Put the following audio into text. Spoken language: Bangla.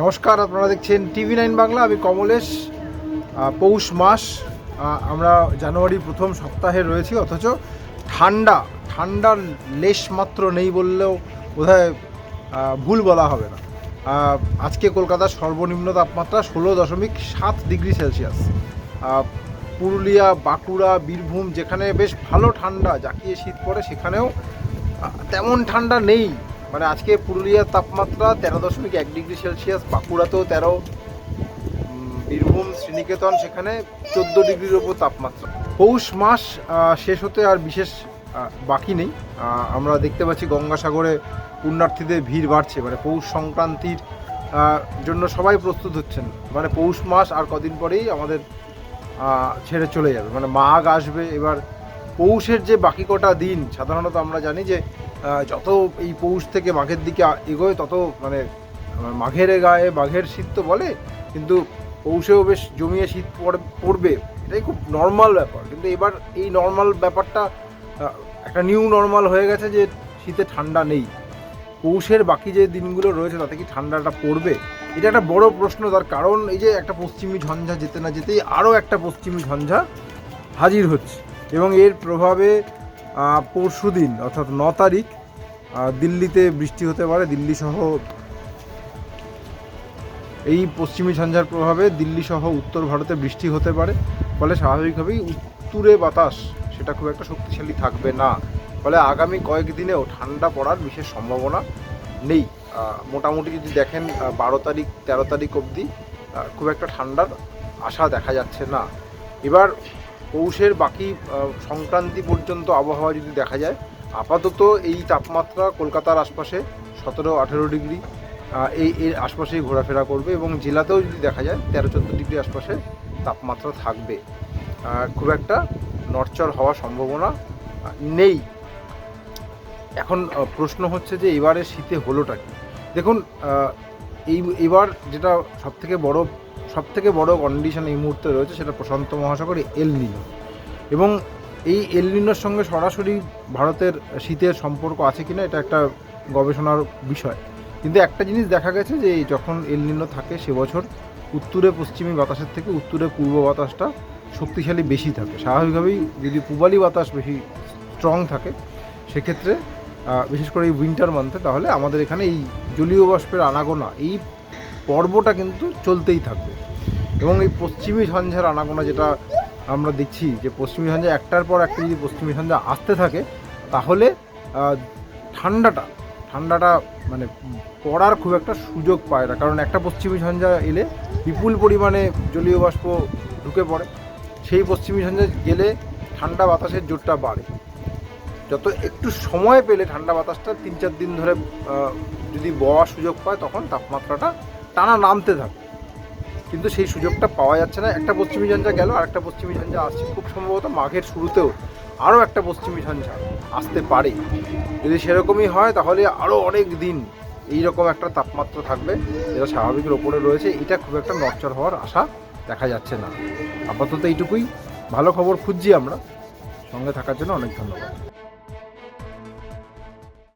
নমস্কার আপনারা দেখছেন টিভি নাইন বাংলা আমি কমলেশ। পৌষ মাস আমরা জানুয়ারি প্রথম সপ্তাহে রয়েছি অথচ ঠান্ডা ঠান্ডার লেশ মাত্র নেই বললেও আহ, ভুল বলা হবে না। আজকে কলকাতার সর্বনিম্ন তাপমাত্রা ষোলো দশমিক সাত ডিগ্রি সেলসিয়াস। পুরুলিয়া বাঁকুড়া বীরভূম যেখানে বেশ ভালো ঠান্ডা জাকিয়ে শীত পড়ে সেখানেও তেমন ঠান্ডা নেই। মানে আজকে পুরুলিয়ার তাপমাত্রা তেরো দশমিক এক ডিগ্রি সেলসিয়াস, বাঁকুড়াতেও তেরো বীরভূম, শ্রীনিকেতন, সেখানে চোদ্দ ডিগ্রির ওপর তাপমাত্রা। পৌষ মাস শেষ হতে আর বিশেষ বাকি নেই। আমরা দেখতে পাচ্ছি গঙ্গাসাগরে পুণ্যার্থীদের ভিড় বাড়ছে। মানে পৌষ সংক্রান্তির জন্য সবাই প্রস্তুত হচ্ছেন। মানে পৌষ মাস আর কদিন পরেই আমাদের ছেড়ে চলে যাবে। মানে মাঘ আসবে। এবার পৌষের যে বাকি কটা দিন, সাধারণত আমরা জানি যে যত এই পৌষ থেকে মাঘের দিকে এগোয়, তত মানে মাঘের গায়ে বাঘের শীত তো বলে, কিন্তু পৌষেও বেশ জমিয়ে শীত পড়- পড়বে। এটাই খুব নর্মাল ব্যাপার। কিন্তু এবার এই নর্মাল ব্যাপারটা একটা নিউ নর্মাল হয়ে গেছে যে শীতে ঠান্ডা নেই। পৌষের বাকি যে দিনগুলো রয়েছে, তাতে কি ঠান্ডাটা পড়বে? এটা একটা বড় প্রশ্ন, তার কারণ এই যে একটা পশ্চিমী ঝঞ্ঝা যেতে না যেতেই আরও একটা পশ্চিমী ঝঞ্ঝা হাজির হচ্ছে। এবং এর প্রভাবে পরশু দিন, অর্থাৎ ন তারিখ দিল্লিতে বৃষ্টি হতে পারে দিল্লি সহ এই পশ্চিমী ঝঞ্ঝার প্রভাবে দিল্লি সহ উত্তর ভারতে বৃষ্টি হতে পারে, ফলে স্বাভাবিকভাবেই উত্তুরে বাতাস সেটা খুব একটা শক্তিশালী থাকবে না। ফলে আগামী কয়েকদিনেও ঠান্ডা পড়ার বিশেষ সম্ভাবনা নেই। মোটামুটি যদি দেখেন বারো তারিখ, তেরো তারিখ অবধি খুব একটা ঠান্ডার আশা দেখা যাচ্ছে না। এবার পৌষের বাকি সংক্রান্তি পর্যন্ত আবহাওয়া যদি দেখা যায়, আপাতত এই তাপমাত্রা কলকাতার আশপাশে সতেরো, আঠেরো ডিগ্রি এই, এর আশপাশেই ঘোরাফেরা করবে এবং জেলাতেও যদি দেখা যায়, তেরো, চোদ্দ ডিগ্রি আশপাশে তাপমাত্রা থাকবে। খুব একটা নড়চড় হওয়ার সম্ভাবনা নেই। এখন প্রশ্ন হচ্ছে যে এবারে শীতে হলোটা কি? দেখুন এই এবার যেটা সবথেকে বড় সবথেকে বড় কন্ডিশন এই মুহূর্তে রয়েছে সেটা প্রশান্ত মহাসাগরে এল নিনো এবং এই এল নিনোর সঙ্গে সরাসরি ভারতের শীতের সম্পর্ক আছে কিনা এটা একটা গবেষণার বিষয়। কিন্তু একটা জিনিস দেখা গেছে যে যখন এল নিনো থাকে সে বছর উত্তরে পশ্চিমী বাতাসের থেকে উত্তরে পূর্ব বাতাসটা শক্তিশালী বেশি থাকে। স্বাভাবিকভাবেই যদি পূবালি বাতাস বেশি স্ট্রং থাকে, সেক্ষেত্রে বিশেষ করে এই উইন্টার মান্থে তাহলে আমাদের এখানে এই জলীয় বাষ্পের আনাগোনা, এই পর্বটা কিন্তু চলতেই থাকবে। এবং এই পশ্চিমী ঝঞ্ঝার আনাগোনা যেটা আমরা দেখছি, যে পশ্চিমী ঝঞ্ঝা একটার পর একটা যদি পশ্চিমী ঝঞ্ঝা আসতে থাকে, তাহলে ঠান্ডাটা ঠান্ডাটা মানে পড়ার খুব একটা সুযোগ পায় না। কারণ একটা পশ্চিমী ঝঞ্ঝা এলে বিপুল পরিমাণে জলীয় বাষ্প ঢুকে পড়ে। সেই পশ্চিমী ঝঞ্ঝা গেলে ঠান্ডা বাতাসের জোরটা বাড়ে। যত একটু সময় পেলে ঠান্ডা বাতাসটা তিন চার দিন ধরে যদি বওয়ার সুযোগ পায়, তখন তাপমাত্রাটা টানা নামতে থাকে কিন্তু সেই সুযোগটা পাওয়া যাচ্ছে না। একটা পশ্চিমী ঝঞ্ঝা গেল আর একটা পশ্চিমী ঝঞ্ঝা আসছে। খুব সম্ভবত মাঘের শুরুতেও আরও একটা পশ্চিমী ঝঞ্ঝা আসতে পারে। যদি সেরকমই হয়, তাহলে আরও অনেক দিন এইরকম একটা তাপমাত্রা থাকবে যেটা স্বাভাবিকের ওপরে রয়েছে। এটা খুব একটা নড়চড় হওয়ার আশা দেখা যাচ্ছে না। আপাতত এইটুকুই। ভালো খবর খুঁজছি আমরা। সঙ্গে থাকার জন্য অনেক ধন্যবাদ।